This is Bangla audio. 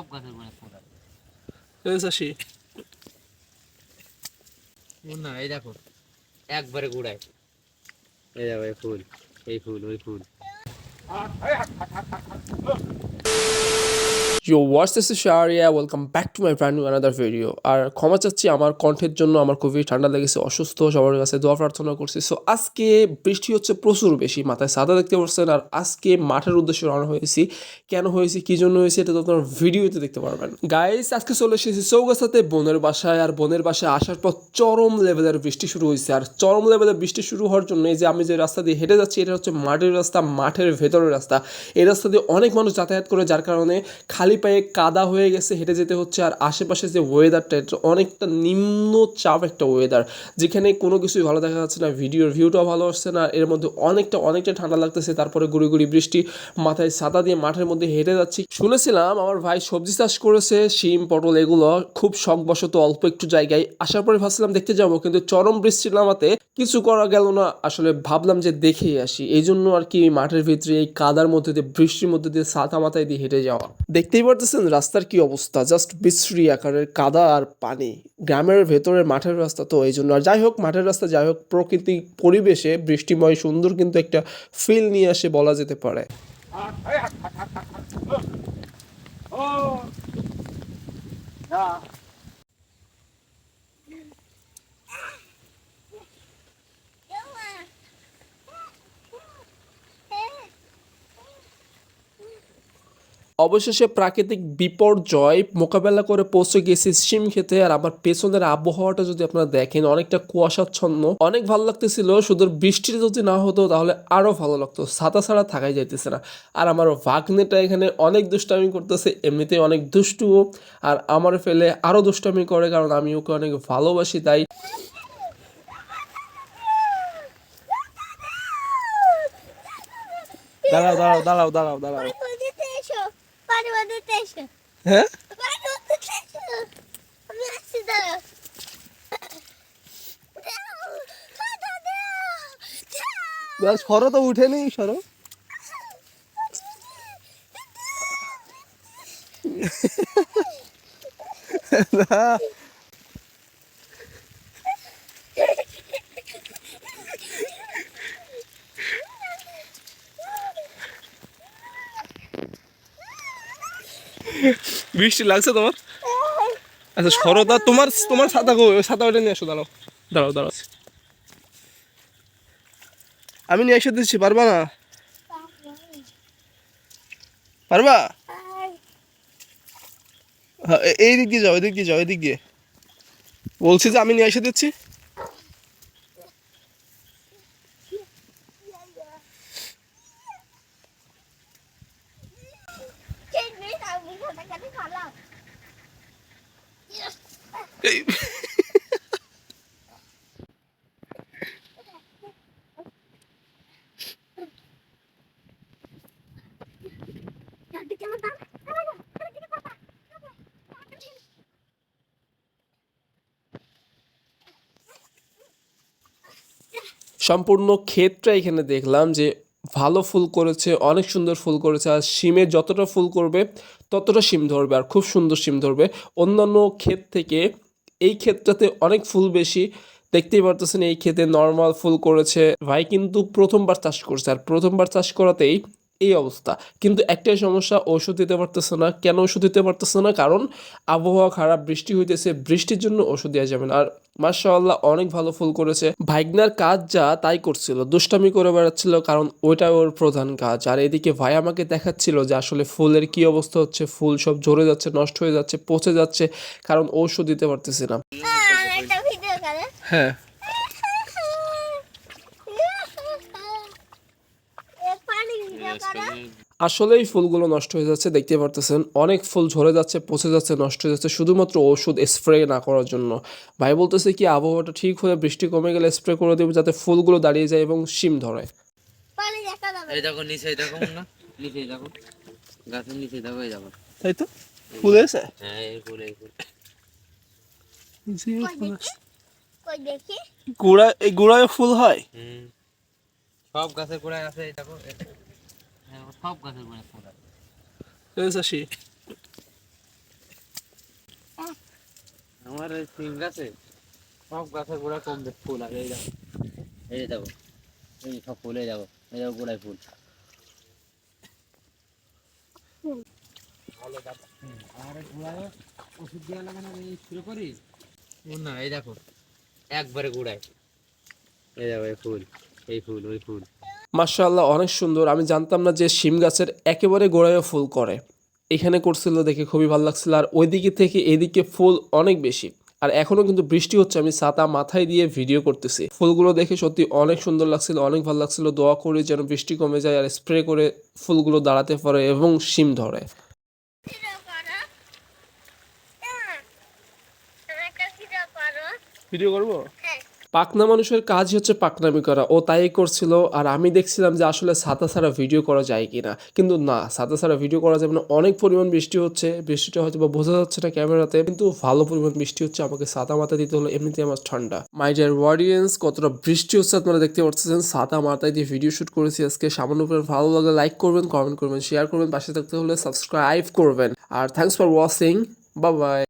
সব গাছের গোড়ায় ফুল আছে। চাষি না এই দেখো একবারে গোড়ায়। এই দেখো এই ফুল এই ফুল ওই ফুল। You what's this Sharia welcome back to my brand another video. আর ক্ষমা চাচ্ছি, আমার কণ্ঠের জন্য আমার খুবই ঠান্ডা লেগেছে, অসুস্থ, সবার কাছে দোয়া প্রার্থনা করছি। সো আজকে বৃষ্টি হচ্ছে প্রচুর বেশি, মাথায় সাদা দেখতে পাচ্ছেন, আর আজকে মাঠের উদ্দেশ্যে রওনা হয়েছি। কেন হয়েছি, কী জন্য হয়েছে, এটা তো আপনার ভিডিওতে দেখতে পারবেন। গাইস আজকে চলে এসেছি চৌগাছাতে, বোনের বাসায়, আর বোনের বাসায় আসার পর চরম লেভেলের বৃষ্টি শুরু হয়েছে। আর চরম লেভেলের বৃষ্টি শুরু হওয়ার জন্য এই যে আমি যে রাস্তা দিয়ে হেঁটে যাচ্ছি, এটা হচ্ছে মাটির রাস্তা, মাঠের ভেতরের রাস্তা। এই রাস্তা দিয়ে অনেক মানুষ যাতায়াত করে, যার কারণে খালি পায়ে কাদা হয়ে গেছে, হেঁটে যেতে হচ্ছে আর আশেপাশে যে ওয়েদারটা এটা অনেকটা নিম্ন চাপ একটা ওয়েদার যেখানে কোনো কিছুই ভালো দেখা যাচ্ছে না ভিডিওর ভিউটাও ভালো আসছে না, এর মধ্যে অনেকটা অনেকটা ঠান্ডা লাগতেছে, তারপরে গুড়ি গুড়ি বৃষ্টি, মাথায় ছাতা দিয়ে মাঠের মধ্যে হেঁটে যাচ্ছি। শুনেছিলাম আমার ভাই সবজি চাষ করেছে, শিম, পটল, এগুলো খুব শখবশত অল্প একটু জায়গায়। আসার পরে ভাবছিলাম দেখতে যাব, কিন্তু চরম বৃষ্টি নামাতে কিছু করা গেল না, আসলে ভাবলাম যে দেখেই আসি। এই জন্য আর কি মাঠের ভিতরে এই কাদার মধ্যে দিয়ে, বৃষ্টির মধ্যে দিয়ে ছাতা মাথায় দিয়ে হেঁটে যাওয়া। দেখতেই পারতেছেন রাস্তার কি অবস্থা? জাস্ট বিশ্রী আকারের কাদা আর পানি। গ্রামের ভেতরের মাঠের রাস্তা তো এই জন্য। আর যাই হোক, মাঠের রাস্তা যাই হোক, প্রকৃতি, পরিবেশে বৃষ্টিময়, সুন্দর কিন্তু একটা ফিল নিয়ে আসে বলা যেতে পারে। অবশেষে প্রাকৃতিক বিপর্যয় মোকাবেলা করে পৌঁছে গেছি সিম খেতে। আর আমার পেছনের আবহাওয়াটা যদি আপনারা দেখেন, অনেকটা কুয়াশাচ্ছন্ন। অনেক ভালো লাগতেছিল, শুধু বৃষ্টি যদি না হতো তাহলে আরও ভালো লাগতো। ছাতা ছাড়া থাকাই যাইতেছে না। আর আমার ভাগ্নেটা এখানে অনেক দুষ্টামি করতেছে, এমনিতে অনেক দুষ্টুও। আর আমার ফেলে আরও দুষ্টামি করে, কারণ আমি ওকে অনেক ভালোবাসি, তাই দাঁড়াও দাঁড়াও দাঁড়াও দাঁড়াও দাঁড়াও পানিতে এসো পানিতে এসো হ্যাঁ সরো তো উঠে নেই সরো বৃষ্টি লাগছে তোমার? আচ্ছা সরদা তোমার তোমার ছাতা গো ছাতা ওটা নিয়ে আসো দাঁড়াও। দাঁড়াও দাঁড়াও। আমি নিয়ে এসে দিচ্ছি পারবা না? পারবা? হ্যাঁ, এই দিক দিয়ে যাও এদিক দিয়ে যাও এদিক দিয়ে। বলছি যে আমি নিয়ে এসে দিচ্ছি। সম্পূর্ণ ক্ষেতটা এখানে দেখলাম যে ভালো ফুল করেছে, অনেক সুন্দর ফুল করেছে, আর সিমে যতটা ফুল করবে ততটা সিম ধরবে, আর খুব সুন্দর সিম ধরবে। অন্যান্য ক্ষেত থেকে এই ক্ষেতটাতে অনেক ফুল বেশি। দেখতেই পারতেছেন এই ক্ষেতে নর্মাল ফুল করেছে। ভাই কিন্তু প্রথমবার চাষ করছে। আর প্রথমবার চাষ করাতেই এই অবস্থা। কিন্তু একটাই সমস্যা ওষুধ দিতে পারতেছে না। কেন ওষুধ দিতে পারতেছে না? কারণ আবহাওয়া খারাপ বৃষ্টি হইতেছে বৃষ্টির জন্য ওষুধ দেওয়া যাবে না। আর মার্শাল্লাহ অনেক ভালো ফুল করেছে। ভাইগনার কাজ যা তাই করছিল। দুষ্টামি করে বেড়াচ্ছিল কারণ ওইটা ওর প্রধান কাজ। আর এদিকে ভাই আমাকে দেখাচ্ছিল যে আসলে ফুলের কি অবস্থা হচ্ছে। ফুল সব ঝরে যাচ্ছে নষ্ট হয়ে যাচ্ছে পচে যাচ্ছে কারণ ঔষধ দিতে পারতেছে না। হ্যাঁ। করে আসলেই ফুলগুলো নষ্ট হয়ে যাচ্ছে দেখতে পারতেছেন। অনেক ফুল ঝরে যাচ্ছে পচে যাচ্ছে নষ্ট হয়ে যাচ্ছে শুধুমাত্র ওষুধ স্প্রে না করার জন্য। ভাই বলতেছে কি আবহাওয়াটা ঠিক হয়ে বৃষ্টি কমে গেলে স্প্রে করে দেবে যাতে ফুলগুলো দাঁড়িয়ে যায় এবং শিম ধরে। পানি দেখা যাবে। এই দেখো নিচে দেখো না নিচে দেখো। গাছের নিচে দেখো এই দেখো। তাই তো? ফুল এসে? হ্যাঁ এই ফুল এই ফুল। কই দেখি? কই দেখি? গুড়া এই গুড়ায় ফুল হয়? হুম। সব গাছের গোড়ায় আছে এই দেখো এই- সব গাছের গোড়ায় ফুল আছে আমার এই সিম গাছে সব গাছের কম বেশ ফুল আছে এই দেখো। এই দেখো এই সব ফুল দেখো এই দেখো গোড়ায় ফুল। আর গোড়ায় ওষুধ দেওয়া লাগে না এই স্প্রে করি? না এই দেখো একবারে গোড়ায়। এই দেখো এই ফুল এই ফুল ওই ফুল। মার্শাল্লাহ অনেক সুন্দর। আমি জানতাম না যে শিম গাছের একেবারে গোড়ায় ফুল করে। এখানে করছিল দেখে খুবই ভালো লাগছিল। আর ওইদিকে থেকে এদিকে ফুল অনেক বেশি। আর এখনও কিন্তু বৃষ্টি হচ্ছে। আমি ছাতা মাথায় দিয়ে ভিডিও করতেছি। ফুলগুলো দেখে সত্যি অনেক সুন্দর লাগছিল, অনেক ভালো লাগছিল। দোয়া করে যেন বৃষ্টি কমে যায় আর স্প্রে করে ফুলগুলো দাঁড়াতে পারে এবং শিম ধরে। ভিডিও করব? পাকনা মানুষের কাজই হচ্ছে পাকনামি করা। ও তাই করছিল আর আমি দেখছিলাম যে আসলে ছাতা ছাড়া ভিডিও করা যায় কিনা। কিন্তু না ছাতা ছাড়া ভিডিও করা যাবে না। অনেক পরিমাণ বৃষ্টি হচ্ছে। বৃষ্টিটা হয়তো বা বোঝা যাচ্ছে না ক্যামেরাতে। কিন্তু ভালো পরিমাণ বৃষ্টি হচ্ছে। আমাকে ছাতা মাথা দিতে হলো। এমনিতে আমার ঠান্ডা। মাই ডিয়ার অডিয়েন্স কতটা বৃষ্টি হচ্ছে আপনারা দেখতে পাচ্ছেন ছাতা মাথায় দিয়ে ভিডিও শুট করেছি আজকে। সামান্য উপরে ভালো লাগলে লাইক করবেন কমেন্ট করবেন শেয়ার করবেন, পাশে থাকতে হলে সাবস্ক্রাইব করবেন। আর thanks for watching bye bye